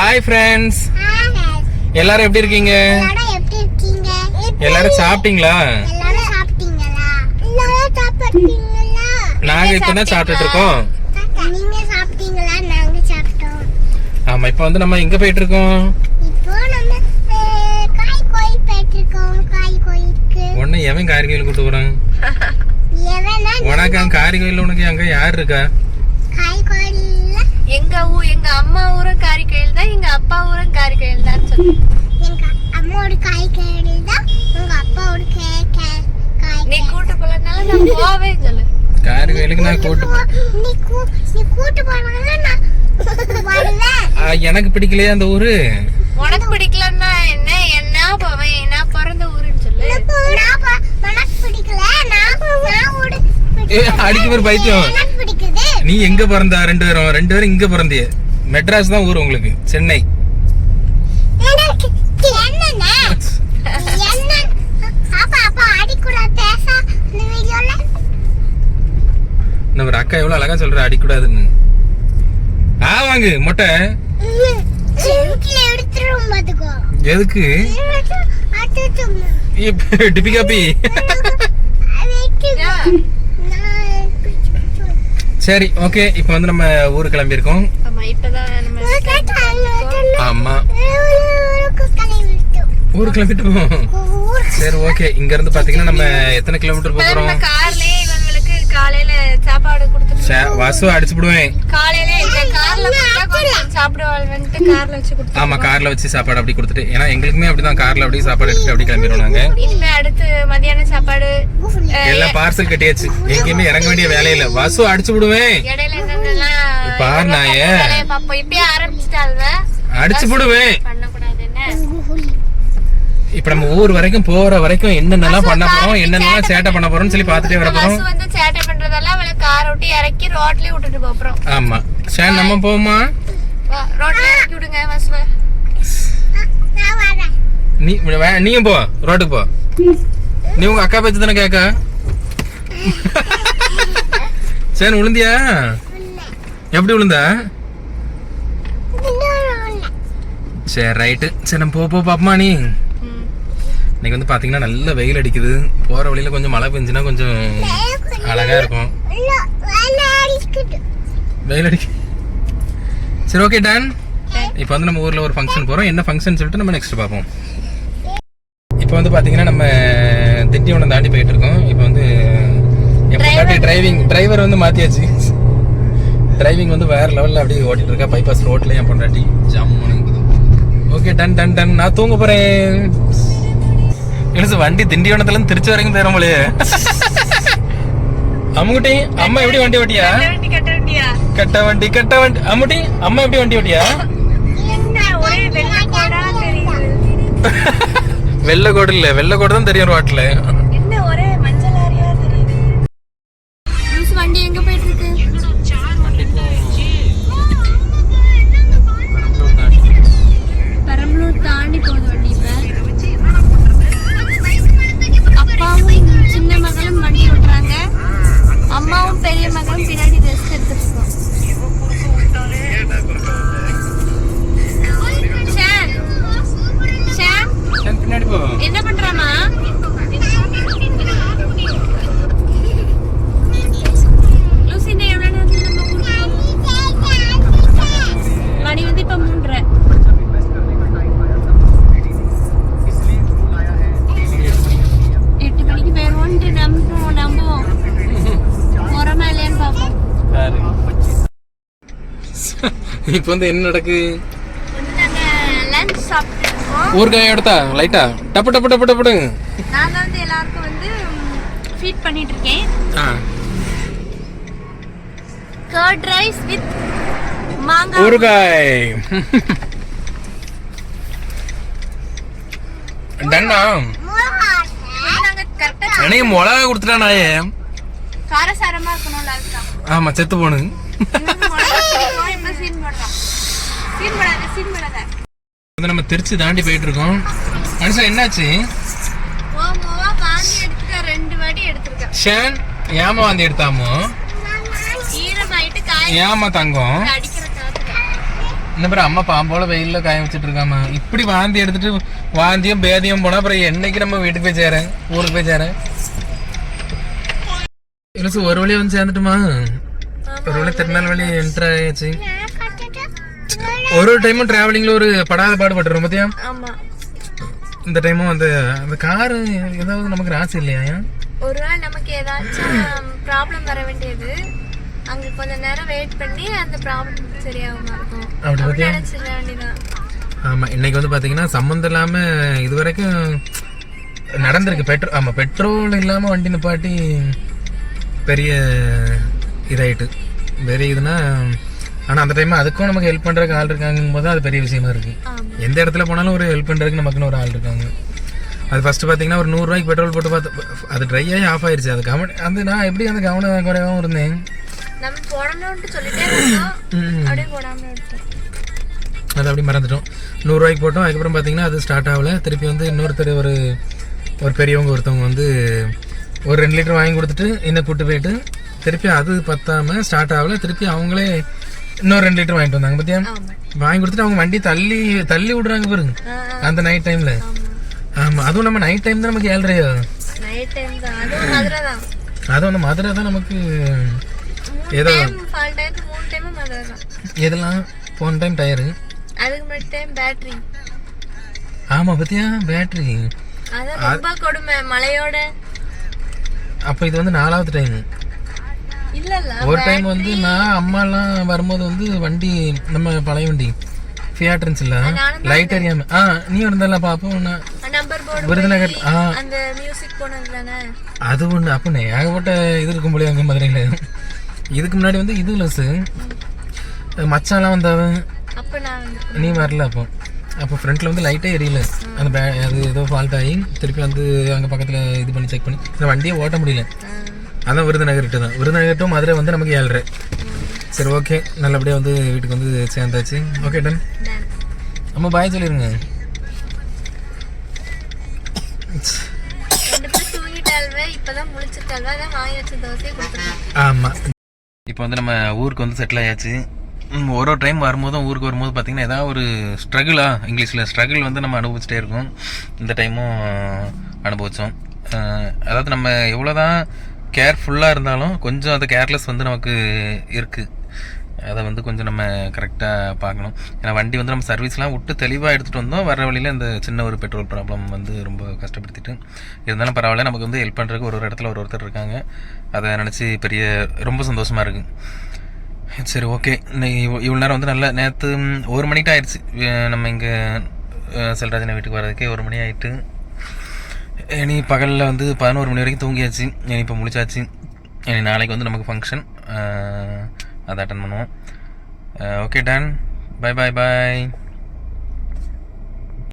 Hi friends எல்லாரும் எப்படி இருக்கீங்க? எல்லாரும் சாப்பிட்டீங்களா? நாங்க இப்பதான் சாப்பிட்டுட்டு இருக்கோம். ஆமா இப்போ வந்து நம்ம எங்க போயிட்டு இருக்கோம்? உன்னை எவன் காரி கோயில் கூட்டு போறான்? உனக்கு அங்க காரி கோயில் உனக்கு அங்க யார் இருக்கா? எங்க ஊ எங்க அம்மா ஊரும் காரிக்கையில் தான் எங்க அப்பா ஊரும் காரிக்கையில் தான் சொல்லு. எங்க அம்மாவோட காய் கோயில் தான் உங்க அப்பாவோட கே- கே- நீ கூட்டு போலனால நான் போவே சொல்லு. காரி கோயிலுக்கு நான் கூட்டு நீ நீ கூட்டு போனாங்க நான் எனக்கு பிடிக்கலையா அந்த ஊரு? உனக்கு பிடிக்கலன்னா என்ன? என்ன போவேன் என்ன பிறந்த ஊருன்னு சொல்லு. நான் ப- எனக்கு பிடிக்கல. நான் அடிக்க பேர் பைத்தியம். எனக்கு பிடிக்குது. நீ எங்க பிறந்தா? ரெண்டு பேரும். ரெண்டு பேரும் இங்க பிறந்திய. மெட்ராஸ் தான் ஊர் உங்களுக்கு. சென்னை. நம்ம அக்கா எவ்வளவு அழகா சொல்ற அடிக்கூடாதுன்னு. ஆ வாங்கு மொட்டை. எதுக்கு? அச்சோ இப்ப டிபிகாப்பி சரி ஓகே இப்போ வந்து நம்ம ஊருக்கு கிளம்பியிருக்கோம். ஆமா இப்பதான் நம்ம ஆமா. ஊருக்கு கிளம்பிட்டோம். சரி ஓகே இங்க இருந்து பாத்தீங்கன்னா நம்ம எத்தனை கிலோமீட்டர் போறோம்? வசு அடிச்சு விடுவேன் காலையில இந்த கார்ல கொடுத்தா கொஞ்சம் சாப்பிடுவாள்ன்ட்டு கார்ல வச்சு கொடுத்து ஆமா கார்ல வச்சு சாப்பாடு அப்படி கொடுத்துட்டு. ஏன்னா எங்களுக்குமே அப்படிதான் கார்ல அப்படியே சாப்பாடு எடுத்துட்டு அப்படி கிளம்பிடுவோம் நாங்க. அடுத்து மதியான சாப்பாடு எல்லாம் பார்சல் கட்டியாச்சு. எங்கேயுமே இறங்க வேண்டிய வேலையில வசு அடிச்சு விடுவேன் பாரு நாயே. வேலையை அடிச்சு விடுவேன் இப்ப நம்ம ஊர் வரைக்கும் போற வரைக்கும் என்னென்னலாம் பண்ண போறோம் என்னென்னலாம் சேட்டை பண்ண போறோம்னு சொல்லி பார்த்துட்டே வர போறோம் வந்து சேட்டை பண்றதெல்லாம் அவளை காரை விட்டு இறக்கி ரோட்லயே விட்டுட்டு போறோம். ஆமா. சரி நம்ம போவோமா? ரோட்ல இறக்கி விடுங்க பஸ்ல நீ வே- நீயும் போ ரோட்டுக்கு போ. நீ உங்க அக்கா பேச்சு தானே கேக்கா சரி விழுந்தியா எப்படி விழுந்தா சரி ரைட்டு சரி நம்ம போ போ பாப்பமா நீ? இன்னைக்கு வந்து பாத்தீங்கன்னா நல்ல வெயில் அடிக்குது. போற வழியில கொஞ்சம் மழை பெஞ்சுனா கொஞ்சம் அழகா இருக்கும். வெயில் அடிக்கு சரி ஓகே டன் இப்போ வந்து நம்ம ஊர்ல ஒரு ஃபங்க்ஷன் போறோம். என்ன ஃபங்க்ஷன் சொல்லிட்டு நம்ம நெக்ஸ்ட் பார்ப்போம். இப்போ வந்து பாத்தீங்கன்னா நம்ம திண்டிவனம் தாண்டி போயிட்டு இருக்கோம். இப்போ வந்து எப்படி டிரைவிங் டிரைவர் வந்து மாத்தியாச்சு. டிரைவிங் வந்து வேற லெவல்ல அப்படியே ஓட்டிட்டு இருக்கா. பைபாஸ் ரோட்ல என் பொண்டாட்டி. ஜம்முன்னு ஓகே டன் டன் டன் நான் தூங்க போறேன். இல்லை வண்டி திண்டிவனத்துல இருந்து திருச்சி வரைக்கும் தரும் போலயே. அம்முகுட்டி அம்மா எப்படி வண்டி ஓட்டியா? கட்ட வண்டி கட்ட வண்டி அம்முட்டி அம்மா எப்படி வண்டி ஓட்டியா? வெள்ளை கோடு இல்ல வெள்ளை கோடு தான் தெரியும் ரோட்ல. இப்போ வந்து என்ன நடக்கு? வந்து நாங்க லஞ்ச் சாப்பிட்டு இருக்கோம் ஊறுகாய் எடுத்தா? லைட்டா டப்பு டப்பு டப்பு டப்பு நான் வந்து எல்லாருக்கும் வந்து ஃபீட் பண்ணிட்டு இருக்கேன் கர்ட் ரைஸ் வித் மாங்காய் ஊறுகாய். டன்னா? எனக்கு மிளகா கொடுத்துட்டா நாயே? காரசாரமா இருக்கணும்ல அதுதான். ஆமா செத்து போனு இன்னும் மிளகா பிடிக்கும், இப்ப சீன் போடுறோம் சீன் போடாத சீன் போடாத வந்து நம்ம திருச்சி தாண்டி போயிட்டு இருக்கோம் மனுஷன் என்னாச்சு ஷேன் ஏமா வந்து எடுத்தாமோ? ஏமா தங்கம்? இந்த மாதிரி அம்மா பாம்போல வெயில்ல காய வச்சுட்டு இருக்காமா இப்படி வாந்தி எடுத்துட்டு வாந்தியும் பேதியும் போனா அப்புறம் என்னைக்கு நம்ம வீட்டுக்கு போய் சேரேன்? ஊருக்கு போய் சேரேன்? இல்லை ஒரு வழியா வந்து சேர்ந்துட்டுமா? ஒரு வழி திருநெல்வேலி என்டர் ஆயாச்சு. ஒரு ஒரு டைமும் டிராவலிங்ல ஒரு படாத பாடுபட்டுரும் பத்தியா? இந்த டைமும் அந்த அந்த காரு ஏதாவது நமக்கு ராசி இல்லையா? ஒரு நாள் நமக்கு ஏதாச்சும் ப்ராப்ளம் வர வேண்டியது. அங்க கொஞ்ச நேரம் வெயிட் பண்ணி அந்த ப்ராப்ளம் சரியாகுமா இருக்கும். அப்படி? நினைச்சிட வேண்டியதான் ஆமா இன்னைக்கு வந்து பாத்தீங்கன்னா சம்மந்தம் இல்லாம இது வரைக்கும் நடந்திருக்கு. பெட்ரோல் ஆமா பெட்ரோல் இல்லாம வண்டி நிப்பாட்டி பெரிய இதாயிட்டு. பெரிய இதுனா ஆனா அந்த டைம் அதுக்கும் நமக்கு ஹெல்ப் பண்றதுக்கு ஆள் இருக்காங்கும் போது அது பெரிய விஷயமா இருக்கு. ஆமா. எந்த இடத்துல போனாலும் ஒரு ஹெல்ப் பண்றதுக்கு நமக்குன்னு ஒரு ஆள் இருக்காங்க. அது ஃபர்ஸ்ட் பாத்தீங்கன்னா ஒரு நூறு ரூபாய்க்கு பெட்ரோல் போட்டு பார்த்து அது ட்ரை ஆகி ஆஃப் ஆயிருச்சு. அது கவனம் அந்த நான் எப்படி அந்த கவனம் குறைவாகவும் இருந்தேன்? அது அப்படி மறந்துட்டோம். நூறுரூவாய்க்கு போட்டோம். அதுக்கப்புறம் பார்த்தீங்கன்னா அது ஸ்டார்ட் ஆகல. திருப்பி வந்து இன்னொருத்தர் ஒரு ஒரு பெரியவங்க ஒருத்தவங்க வந்து ஒரு ரெண்டு லிட்டர் வாங்கி கொடுத்துட்டு இன்னும் கூட்டு போயிட்டு திருப்பி அது பத்தாம ஸ்டார்ட் ஆகல. திருப்பி அவங்களே இன்னொரு ரெண்டு லிட்டர் வாங்கிட்டு வந்தாங்க பார்த்தியா வாங்கி கொடுத்துட்டு அவங்க வண்டி தள்ளி தள்ளி விடுறாங்க பாருங்க. அந்த நைட் டைம்ல ஆமா. அதுவும் நம்ம நைட் டைம் தான் நமக்கு டைம் தான். அதுவும் மதுரை தான். நமக்கு ஏதோ எதெல்லாம்? போன டைம் டயரு அதுக்கு முன்னாடி டைம் பேட்டரி ஆமா பத்தியா? பேட்டரி அதான் ரொம்ப கொடுமை மழையோட. அப்போ இது வந்து நாலாவது டைம் ஒரு டைம் வந்து நான் அம்மாலாம் வரும்போது வந்து வண்டி நம்ம பழைய வண்டி ஃபியாட்ரன்ஸ் இல்ல? லைட் எரியாம ஆ நீ இருந்தல பாப்போம் நான் நம்பர் போர்டு விருதுநகர் ஆ. அது ஒன்று அப்போ ஏகப்பட்ட இது இருக்கும் போலயே அங்கே மதுரையில். இதுக்கு முன்னாடி வந்து இது லஸ் மச்சான்லாம் வந்தவன் அப்ப நான் வந்து நீ வரல அப்போ. அப்போ ஃப்ரண்ட்ல வந்து லைட்டே எரியல. அந்த அது ஏதோ ஃபால்ட் ஆகி திருப்பி வந்து அங்கே பக்கத்தில் இது பண்ணி செக் பண்ணி. இந்த வண்டியை ஓட்ட முடியல. அதான் விருதுநகர்கிட்ட தான். விருதுநகர் to மதுரை வந்து நமக்கு ஏழ்ரை. சரி ஓகே நல்லபடியாக வந்து வீட்டுக்கு வந்து சேர்ந்தாச்சு. Okay done done. அம்மா பாய் சொல்லிருங்க. ஆமாம் இப்போ வந்து நம்ம ஊருக்கு வந்து செட்டில் ஆயாச்சு. ஒரு ஒரு டைம் வரும்போதும் ஊருக்கு வரும்போது பார்த்தீங்கன்னா ஏதாவது ஒரு ஸ்ட்ரகிளா இங்கிலீஷில் ஸ்ட்ரகிள் வந்து நம்ம அனுபவிச்சுட்டே இருக்கோம். இந்த டைமும் அனுபவித்தோம் அதாவது நம்ம எவ்வளோதான் கேர்ஃபுல்லாக இருந்தாலும் கொஞ்சம் அந்த கேர்லெஸ் வந்து நமக்கு இருக்குது அதை வந்து கொஞ்சம் நம்ம கரெக்டாக பார்க்கணும். ஏன்னா வண்டி வந்து நம்ம சர்வீஸ்லாம் விட்டு தெளிவாக எடுத்துகிட்டு வந்தோம். வர வழியில் இந்த சின்ன ஒரு பெட்ரோல் ப்ராப்ளம் வந்து ரொம்ப கஷ்டப்படுத்திட்டு இருந்தாலும் பரவாயில்ல. நமக்கு வந்து ஹெல்ப் பண்ணுறதுக்கு ஒரு ஒரு இடத்துல ஒரு ஒருத்தர் இருக்காங்க. அதை நினச்சி பெரிய ரொம்ப சந்தோஷமாக இருக்குது சரி ஓகே இவ்வளோ நேரம் வந்து நல்லா நேற்று ஒரு மணிக்கிட்ட ஆயிடுச்சு. நம்ம இங்கே செல்ராஜனை வீட்டுக்கு வர்றதுக்கே ஒரு மணி ஆகிட்டு இனி பகலில் வந்து பதினோரு மணி வரைக்கும் தூங்கியாச்சு. இனி இப்போ முடிச்சாச்சு. இனி நாளைக்கு வந்து நமக்கு ஃபங்க்ஷன் அதை அட்டன் பண்ணுவோம். Okay done bye bye bye